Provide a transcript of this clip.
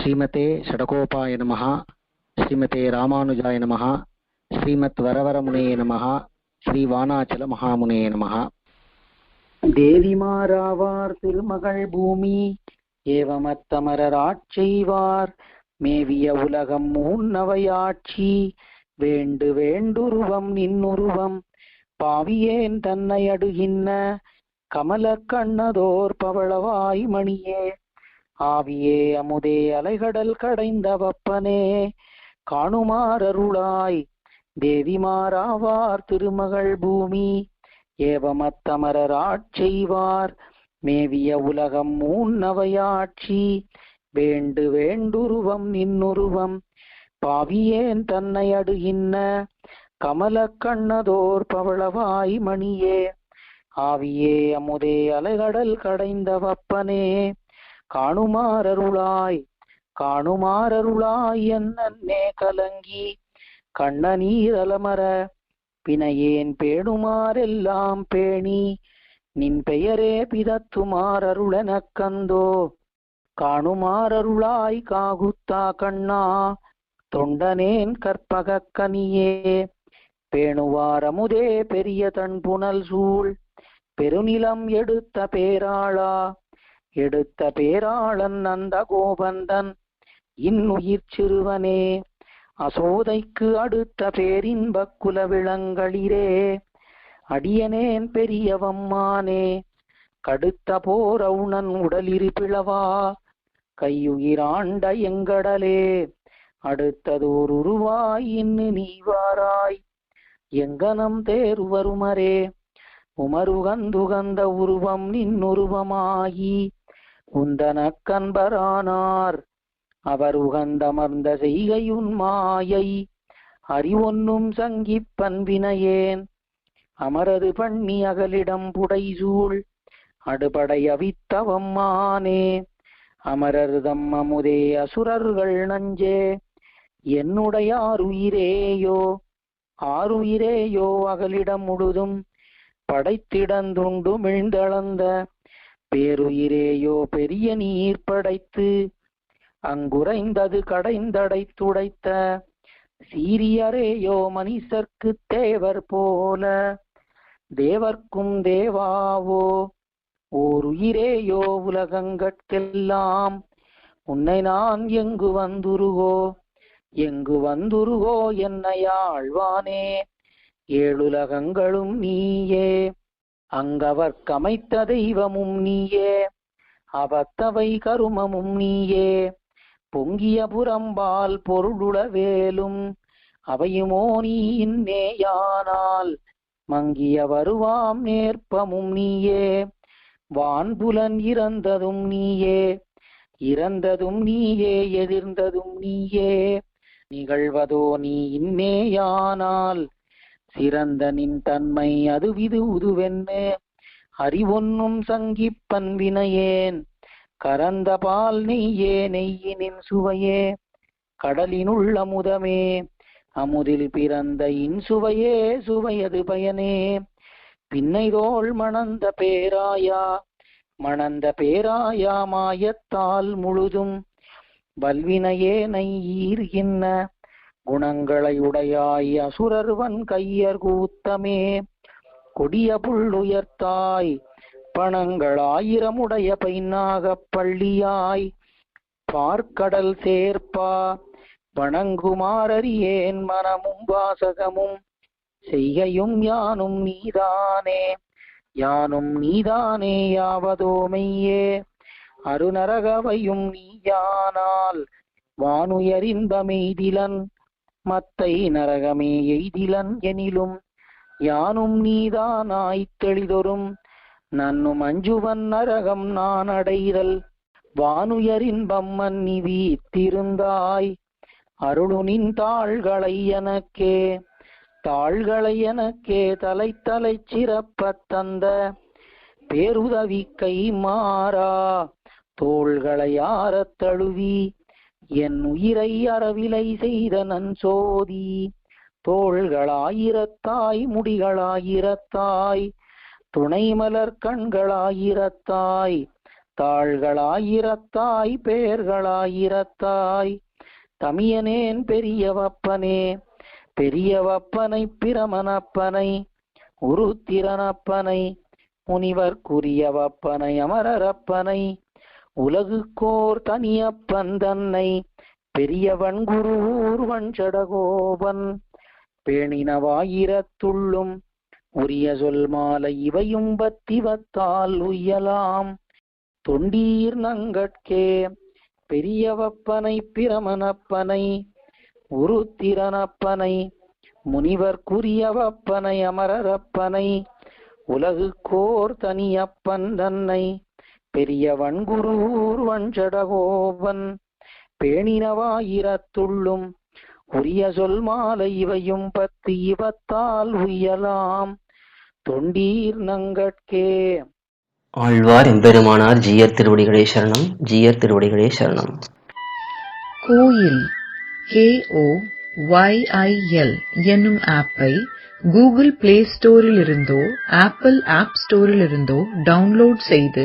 ஸ்ரீமதே ஷடகோபாய நமः ஸ்ரீமதே ராமானுஜாய நமः ஸ்ரீமத் வரவரமுனையே நமः ஸ்ரீ வானாச்சல மகாமுனே நமः தேவிமாராவார் திருமகள் பூமி ஏவமத்தமரராட்செய்வார் மேவிய உலகம் மூன்னவையாட்சி வேண்டு வேண்டுருவம் நின்னுருவம் பாவியேன் தன்னை அடுகின்ன கமல கண்ணதோர் பவளவாய் மணியே. ஆவியே அமுதே அலைகடல் கடைந்த வப்பனே காணுமாறருளாய் தேவிமாராவார் திருமகள் பூமி ஏவமத்தமரர் ஆட்செய்வார் மேவிய உலகம் மூன்னவையாட்சி வேண்டு வேண்டுருவம் நின்னுருவம். பாவியேன் தன்னை அடுகின்ன கமல கண்ணதோர் பவளவாய் மணியே. ஆவியே அமுதே அலைகடல் கடைந்த வப்பனே காணுமாறருளாய் காணுமாறருளாய் என்னே கலங்கி கண்ண நீரலமர பிணையேன் பேணுமாறெல்லாம் பேணி நின் பெயரே பிதத்துமாறருளெனக் கந்தோ காணுமாறருளாய் காகுத்தா கண்ணா தொண்டனேன் கற்பக கனியே பேணுவாரமுதே பெரிய தன் புனல் சூழ் பெருநிலம் எடுத்த பேராளா எடுத்த பேராளன் அந்த கோபந்தன் இன்னுயிர் சிறுவனே அசோதைக்கு அடுத்த பேரின்ப குல விளங்களிரே அடியனேன் பெரியவம்மானே கடுத்த போர் அவுணன் உடலிரு பிளவா கையுயிராண்ட எங்கடலே அடுத்ததோர் உருவாய் இன்னு நீவாராய் எங்கனம் தேர் வருமரே உமருகந்துகந்த உருவம் நின்னுருவமாகி உந்தன கண்பரானார் அவர் உகந்தமர்ந்த செய்கையுன் மாயை அறிவொன்னும் சங்கிப் பண்பினையேன். அமரது பண்ணி அகலிடம் புடைசூழ் அடுபடை அவித்தவம் மானே. அமரர் தம் அமுதே அசுரர்கள் நஞ்சே என்னுடைய ஆறுயிரேயோ ஆறுயிரேயோ அகலிடம் முழுதும் படைத்திடந்துண்டு மிழ்ந்தளந்த பேருயிரேயோ பெரிய நீர் படைத்து அங்குரைந்தது கடைந்தடைத்துடைத்த சீரியரேயோ மனிதர்க்கு தேவர் போல தேவர்க்கும் தேவாவோ ஓர் உயிரேயோ உலகங்கட்கெல்லாம் உன்னை நான் எங்கு வந்துருகோ எங்கு வந்துருகோ என்னையாழ்வானே ஏழுலகங்களும் நீயே. அங்கவர்க்கமைத்த தெய்வமும் நீயே அவத்தவை கருமமும் நீயே. பொங்கிய புறம்பால் பொருளுளவேலும் அவையுமோ நீ இன்னேயானால் மங்கிய வருவாம் நேர்ப்பமும் நீயே வான்புலன் இறந்ததும் நீயே இறந்ததும் நீயே எதிர்ந்ததும் நீயே. நிகழ்வதோ நீ இன்னேயானால் சிறந்த நின் தன்மை அதுவிது உதுவென்னு? அறிவொன்னும் சங்கிப்பன் வினையேன். கரந்த பால் நெய்யே நெய்யினின் சுவையே. கடலினுள் அமுதமே. அமுதில் பிறந்த இன்சுவையே சுவையது பயனே. பின்னைதோள் மணந்த பேராயா? மணந்த பேராயா மாயத்தால் முழுதும். வல்வினையே நெய்யீர்கின்ன குணங்களை உடையாய் அசுரர்வன் கையர் கூத்தமே. கொடிய புள்ளுயர்த்தாய் பணங்களாயிரமுடைய பைனாக பள்ளியாய். பார்க்கடல் சேர்ப்பா வணங்குமாறறியேன் மனமும் வாசகமும். செய்கையும் யானும் நீதானே யானும் நீதானே யாவதோ மெய்யே. அருநரகவையும் நீயானால் வானுயரின்பமெய்திலன் மத்தை நரகமே எய்திலன் எனிலும் யானும் நீதான் ஆய்த்தெளிதொரும் நன்னும் அஞ்சுவன் நரகம் நான் அடைதல் வானுயரின்பம் மன்னி வீத்திருந்தாய் அருளுனின் தாள்களை எனக்கே தாள்களை எனக்கே தலை தலை சிறப்பத் தந்த. பேருதவி கை மாறா தோள்களை ஆறத் தழுவி என் உயிரை அறவிலை செய்த நன் சோதி தோள்களாயிரத்தாய் முடிகளாயிரத்தாய் துணை மலர் கண்களாயிரத்தாய் தாள்களாயிரத்தாய் பேர்களாயிரத்தாய் தமியனேன் பெரியவப்பனே பெரியவப்பனை பிரமனப்பனை உருத்திரனப்பனை முனிவர்க்குரியவப்பனை அமரரப்பனை. உலகுக்கோர் தனியப்பன் தன்னை பெரியவன் குருவூர்வன் சடகோபன் பேணினவாயிரத்துள்ளும் உரிய சொல் மாலை இவையும் பத்திவத்தால் உய்யலாம். தொண்டீர் நங்கட்கே பெரியவப்பனை பிரமனப்பனை உருத்திரனப்பனை முனிவர்க்குரியவப்பனை அமரரப்பனை உலகுக்கோர் தனியப்பன் தன்னை பெரியவன் குருவன் ஜடகோபன் பேணினவாயிரத்துள்ளும் உரிய சொல் மாலை இவையும் பத்து இவத்தால் உய்யலாம் தொண்டீர் நங்கட்கே. ஆழ்வார் எம்பெருமானார் ஜீயர் திருவடிகளே சரணம் ஜீயர் திருவடிகளே சரணம். கோயில் கேஓ ஒய்ஐஎல் என்னும் ஆப்பை கூகுள் பிளே ஸ்டோரில் இருந்தோ ஆப்பிள் ஆப் ஸ்டோரில் இருந்தோ டவுன்லோட் செய்து